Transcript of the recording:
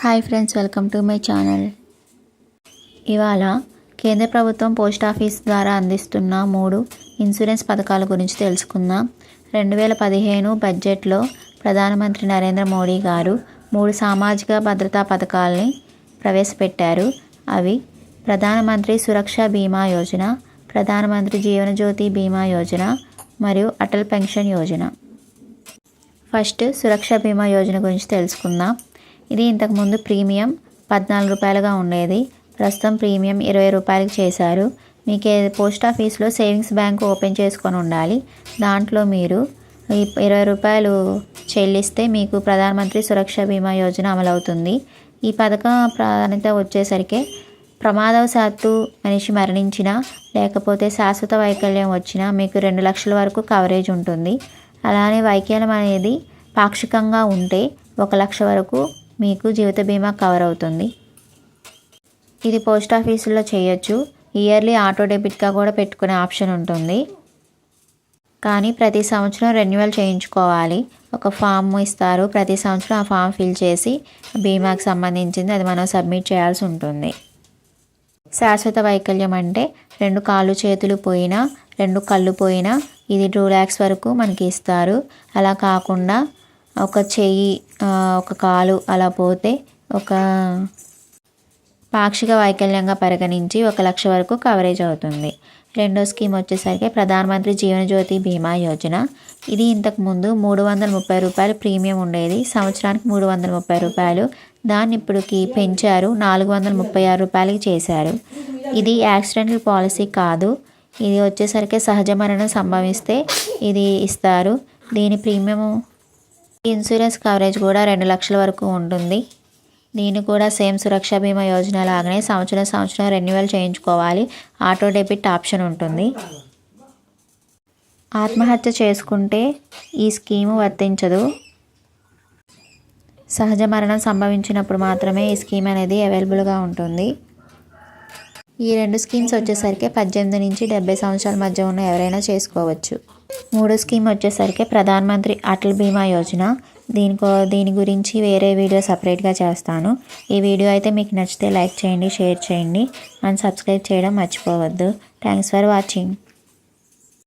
Hi friends welcome to my channel ఇవాళ కేంద్ర ప్రభుత్వం పోస్ట్ ఆఫీస్ ద్వారా అందిస్తున్న మూడు ఇన్సూరెన్స్ పథకాల గురించి తెలుసుకుందాం. రెండు వేల పదిహేను బడ్జెట్లో ప్రధానమంత్రి నరేంద్ర మోడీ గారు మూడు సామాజిక భద్రతా పథకాలని ప్రవేశపెట్టారు. అవి ప్రధానమంత్రి సురక్ష బీమా యోజన ప్రధానమంత్రి జీవనజ్యోతి బీమా యోజన మరియు అటల్ పెన్షన్ యోజన. ఫస్ట్ సురక్ష బీమా యోజన గురించి తెలుసుకుందాం. ఇది ఇంతకుముందు ప్రీమియం పద్నాలుగు రూపాయలుగా ఉండేది. ప్రస్తుతం ప్రీమియం ఇరవై రూపాయలకి చేశారు. మీకు పోస్ట్ ఆఫీస్లో సేవింగ్స్ బ్యాంక్ ఓపెన్ చేసుకొని ఉండాలి. దాంట్లో మీరు ఇరవై రూపాయలు చెల్లిస్తే మీకు ప్రధానమంత్రి సురక్ష బీమా యోజన అమలవుతుంది. ఈ పథకం ప్రాధాన్యత వచ్చేసరికి ప్రమాదవశాత్తు మనిషి మరణించినా లేకపోతే శాశ్వత వైకల్యం వచ్చినా మీకు రెండు లక్షల వరకు కవరేజ్ ఉంటుంది. అలానే వైకల్యం అనేది పాక్షికంగా ఉంటే ఒక లక్ష వరకు మీకు జీవిత బీమా కవర్ అవుతుంది. ఇది పోస్ట్ ఆఫీసులో చేయొచ్చు. ఇయర్లీ ఆటో డెబిట్గా కూడా పెట్టుకునే ఆప్షన్ ఉంటుంది. కానీ ప్రతి సంవత్సరం రెన్యువల్ చేయించుకోవాలి. ఒక ఫామ్ ఇస్తారు. ప్రతి సంవత్సరం ఆ ఫామ్ ఫిల్ చేసి బీమాకి సంబంధించింది అది మనం సబ్మిట్ చేయాల్సి ఉంటుంది. శాశ్వత వైకల్యం అంటే రెండు కాళ్ళు చేతులు పోయినా రెండు కళ్ళు పోయినా ఇది టూ ల్యాక్స్ వరకు మనకి ఇస్తారు. అలా కాకుండా ఒక చెయ్యి ఒక కాలు అలా పోతే ఒక పాక్షిక వైకల్యంగా పరిగణించి ఒక లక్ష వరకు కవరేజ్ అవుతుంది. రెండో స్కీమ్ వచ్చేసరికి ప్రధానమంత్రి జీవనజ్యోతి బీమా యోజన. ఇది ఇంతకు ముందు మూడు వందల ముప్పై రూపాయలు ప్రీమియం ఉండేది. సంవత్సరానికి మూడు వందల ముప్పై రూపాయలు. దాన్ని ఇప్పుడుకి పెంచారు. నాలుగు వందల ముప్పై ఆరు రూపాయలకి చేశారు. ఇది యాక్సిడెంటల్ పాలసీ కాదు. ఇది వచ్చేసరికి సహజ మరణం సంభవిస్తే ఇది ఇస్తారు. దీని ప్రీమియం ఇన్సూరెన్స్ కవరేజ్ కూడా రెండు లక్షల వరకు ఉంటుంది. దీన్ని కూడా సేమ్ సురక్ష బీమా యోజన లాగానే సంవత్సరం సంవత్సరం రెన్యువల్ చేయించుకోవాలి. ఆటో డెబిట్ ఆప్షన్ ఉంటుంది. ఆత్మహత్య చేసుకుంటే ఈ స్కీము వర్తించదు. సహజ మరణం సంభవించినప్పుడు మాత్రమే ఈ స్కీమ్ అనేది అవైలబుల్గా ఉంటుంది. ఈ రెండు స్కీమ్స్ వచ్చేసరికి పద్దెనిమిది నుంచి డెబ్బై సంవత్సరాల మధ్య ఉన్న ఎవరైనా చేసుకోవచ్చు. మూడో స్కీమ్ వచ్చేసరికి ప్రధాన్ మంత్రి అటల్ బీమా యోజన. దీనికో దీని గురించి వేరే వీడియో సపరేట్గా చేస్తాను. ఈ వీడియో అయితే మీకు నచ్చితే లైక్ చేయండి షేర్ చేయండి. అండ్ సబ్స్క్రైబ్ చేయడం మర్చిపోవద్దు. Thanks for watching.